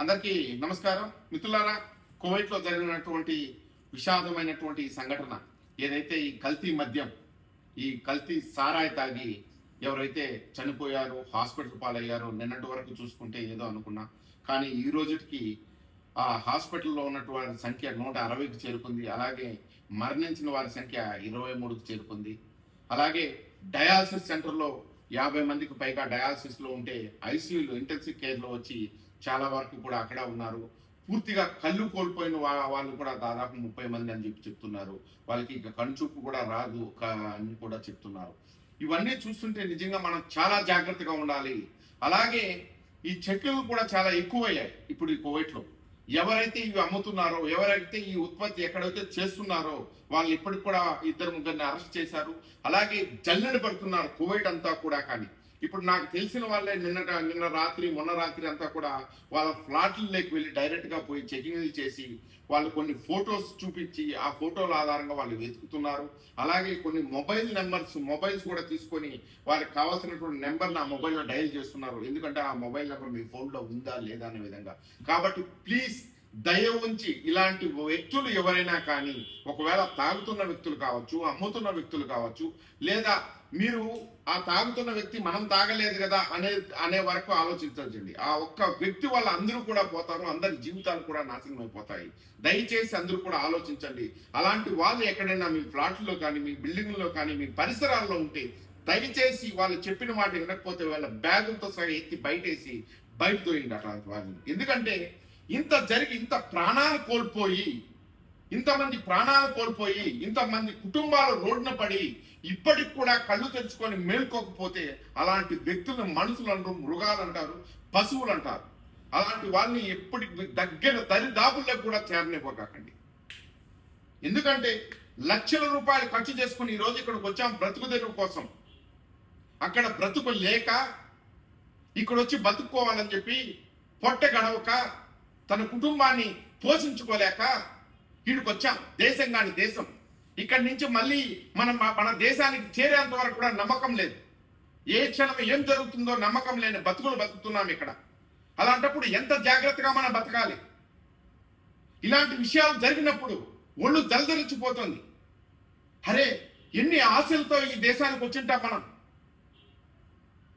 అందరికీ నమస్కారం. మిత్రులారా కువైట్లో జరిగినటువంటి విషాదమైనటువంటి సంఘటన ఏదైతే ఈ కల్తీ మద్యం ఈ కల్తీ సారాయి తాగి ఎవరైతే చనిపోయారో హాస్పిటల్ పాలయ్యారో నిన్నటి వరకు చూసుకుంటే ఏదో అనుకున్నా. కానీ ఈ రోజుకి ఆ హాస్పిటల్లో ఉన్నటువంటి సంఖ్య నూట అరవైకి చేరుకుంది. అలాగే మరణించిన వారి సంఖ్య ఇరవై మూడుకి చేరుకుంది. అలాగే డయాలసిస్ సెంటర్లో యాభై మందికి పైగా డయాలసిస్లో ఉంటే ఐసీయూలు ఇంటెన్సివ్ కేర్లో వచ్చి చాలా వరకు కూడా అక్కడ ఉన్నారు. పూర్తిగా కళ్ళు కోల్పోయిన వా- వాళ్ళు కూడా దాదాపు ముప్పై మంది అని చెప్పి చెప్తున్నారు. వాళ్ళకి ఇక కనుచూపు కూడా రాదు అని కూడా చెప్తున్నారు. ఇవన్నీ చూస్తుంటే నిజంగా మనం చాలా జాగ్రత్తగా ఉండాలి. అలాగే ఈ చెక్కులు కూడా చాలా ఎక్కువయ్యాయి ఇప్పుడు ఈ కోవిడ్లో. ఎవరైతే ఇవి అమ్ముతున్నారో ఎవరైతే ఈ ఉత్పత్తి ఎక్కడైతే చేస్తున్నారో వాళ్ళు ఇప్పటికి కూడా ఇద్దరు ముగ్గురిని అరెస్ట్ చేశారు. అలాగే జల్లెడ పడుతున్నారు కోవిడ్ అంతా కూడా కానీ. ఇప్పుడు నాకు తెలిసిన వాళ్ళే నిన్న నిన్న రాత్రి మొన్న రాత్రి అంతా కూడా వాళ్ళ ఫ్లాట్లలోకి వెళ్ళి డైరెక్ట్గా పోయి చెకింగ్లు చేసి వాళ్ళు కొన్ని ఫొటోస్ చూపించి ఆ ఫోటోల ఆధారంగా వాళ్ళు వెతుకుతున్నారు. అలాగే కొన్ని మొబైల్ నెంబర్స్ మొబైల్స్ కూడా తీసుకొని వాళ్ళకి కావాల్సినటువంటి నెంబర్ నా మొబైల్లో డయల్ చేస్తున్నారు. ఎందుకంటే ఆ మొబైల్ నెంబర్ మీ ఫోన్లో ఉందా లేదా అనే విధంగా. కాబట్టి ప్లీజ్ దయ ఉంచి ఇలాంటి వ్యక్తులు ఎవరైనా కానీ ఒకవేళ తాగుతున్న వ్యక్తులు కావచ్చు అమ్ముతున్న వ్యక్తులు కావచ్చు లేదా మీరు ఆ తాగుతున్న వ్యక్తి మనం తాగలేదు కదా అనే అనే వరకు ఆలోచించండి ఆ ఒక్క వ్యక్తి వల్ల అందరూ కూడా పోతారు అందరి జీవితాలు కూడా నాశనం అయిపోతాయి. దయచేసి అందరూ కూడా ఆలోచించండి. అలాంటి వాళ్ళు ఎక్కడైనా మీ ఫ్లాట్లో కానీ మీ బిల్డింగ్లో కానీ మీ పరిసరాల్లో ఉంటే దయచేసి వాళ్ళు చెప్పిన మాట వినకపోతే వాళ్ళ బ్యాగులతో సహా ఎత్తి బయటేసి బయట తోయండి అట్లాంటి వాళ్ళని. ఎందుకంటే ఇంత జరిగి ఇంత ప్రాణాలు కోల్పోయి ఇంతమంది ప్రాణాలు కోల్పోయి ఇంతమంది కుటుంబాలు రోడ్డున పడి ఇప్పటికి కూడా కళ్ళు తెరుచుకొని మేల్కోకపోతే అలాంటి వ్యక్తులను మనుషులు అంటారు మృగాలు అంటారు పశువులు అంటారు. అలాంటి వాళ్ళని ఎప్పటికి దగ్గర దరిదాపుల్లో కూడా చేరనివ్వకండి. ఎందుకంటే లక్షల రూపాయలు ఖర్చు చేసుకుని ఈరోజు ఇక్కడికి వచ్చాం బ్రతుకు తెరువు కోసం. అక్కడ బ్రతుకు లేక ఇక్కడ వచ్చి బతుక్కోవాలని చెప్పి పొట్ట గడవక తన కుటుంబాన్ని పోషించుకోలేక వీడికి వచ్చాం దేశం కాని దేశం. ఇక్కడి నుంచి మళ్ళీ మనం మన దేశానికి చేరేంత వరకు కూడా నమ్మకం లేదు. ఏ క్షణం ఏం జరుగుతుందో నమ్మకం లేని బతుకులు బతుకుతున్నాం ఇక్కడ. అలాంటప్పుడు ఎంత జాగ్రత్తగా మనం బతకాలి? ఇలాంటి విషయాలు జరిగినప్పుడు ఒళ్ళు దలదలిచిపోతుంది అరే ఎన్ని ఆశలతో ఈ దేశానికి వచ్చింటాం మనం?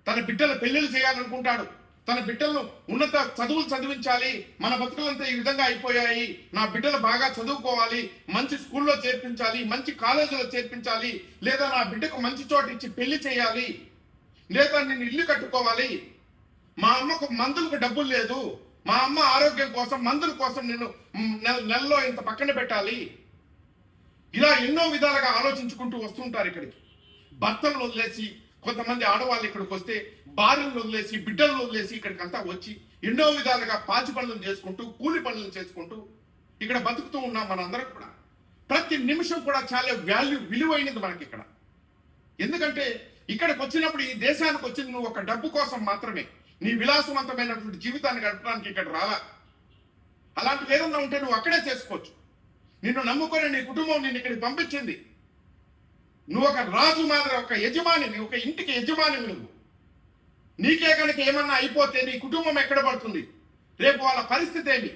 తన బిడ్డల పెళ్ళిళ్ళు చేయాలనుకుంటాడు. తన బిడ్డలను ఉన్నత చదువులు చదివించాలి. మన బతుకులంతా ఈ విధంగా అయిపోయాయి. నా బిడ్డలు బాగా చదువుకోవాలి. మంచి స్కూల్లో చేర్పించాలి. మంచి కాలేజీలో చేర్పించాలి. లేదా నా బిడ్డకు మంచి చోటు ఇచ్చి పెళ్ళి చేయాలి. లేదా నేను ఇల్లు కట్టుకోవాలి. మా అమ్మకు మందులకు డబ్బులు లేదు. మా అమ్మ ఆరోగ్యం కోసం మందుల కోసం నేను నెల- నెలలో ఇంత పక్కన పెట్టాలి. ఇలా ఎన్నో విధాలుగా ఆలోచించుకుంటూ వస్తుంటారు ఇక్కడికి. భర్తలను వదిలేసి కొంతమంది ఆడవాళ్ళు ఇక్కడికి వస్తే భార్యలను వదిలేసి బిడ్డలను వదిలేసి ఇక్కడికి అంతా వచ్చి ఎన్నో విధాలుగా పాచి పనులను చేసుకుంటూ కూలి పనులను చేసుకుంటూ ఇక్కడ బతుకుతూ ఉన్నాం మనందరం కూడా. ప్రతి నిమిషం కూడా చాలా వాల్యూ విలువైనది మనకి ఇక్కడ. ఎందుకంటే ఇక్కడికి వచ్చినప్పుడు ఈ దేశానికి వచ్చింది నువ్వు ఒక డబ్బు కోసం మాత్రమే నీ విలాసవంతమైనటువంటి జీవితాన్ని గడపడానికి ఇక్కడ రాలా. అలాంటివి ఏదన్నా ఉంటే నువ్వు అక్కడే చేసుకోవచ్చు. నిన్ను నమ్ముకొని నీ కుటుంబం నిన్ను ఇక్కడికి పంపించింది. నువ్వు ఒక రాజు మాదిరి ఒక యజమానివి ఒక ఇంటికి యజమానివి నువ్వు. నీకే కనుక ఏమన్నా అయిపోతే నీ కుటుంబం ఎక్కడ పడుతుంది? రేపు వాళ్ళ పరిస్థితి ఏమి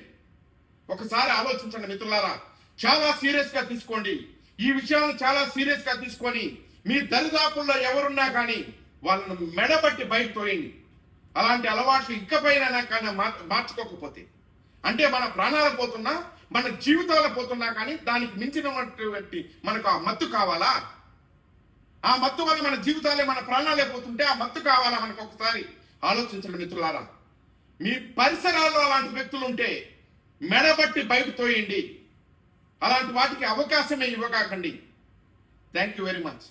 ఒకసారి ఆలోచించండి మిత్రులారా. చాలా సీరియస్గా తీసుకోండి. ఈ విషయాలను చాలా సీరియస్గా తీసుకొని మీ దరిదాపుల్లో ఎవరున్నా కానీ వాళ్ళను మెడబట్టి బయట తోయండి. అలాంటి అలవాట్లు ఇకపైన కానీ మార్చుకోకపోతే. అంటే మన ప్రాణాలు పోతున్నా మన జీవితాలు పోతున్నా కానీ దానికి మించినటువంటి మనకు ఆ మత్తు కావాలా? ఆ మత్తు వల్ల మన జీవితాలే మన ప్రాణాలే పోతుంటే ఆ మత్తు కావాలా మనకు ఒకసారి? ఆలోచించండి మిత్రులారా. మీ పరిసరాల్లో అలాంటి వ్యక్తులు ఉంటే మెడబట్టి బయట తోయండి. అలాంటి వాటికి అవకాశమే ఇవ్వకాకండి. Thank you very much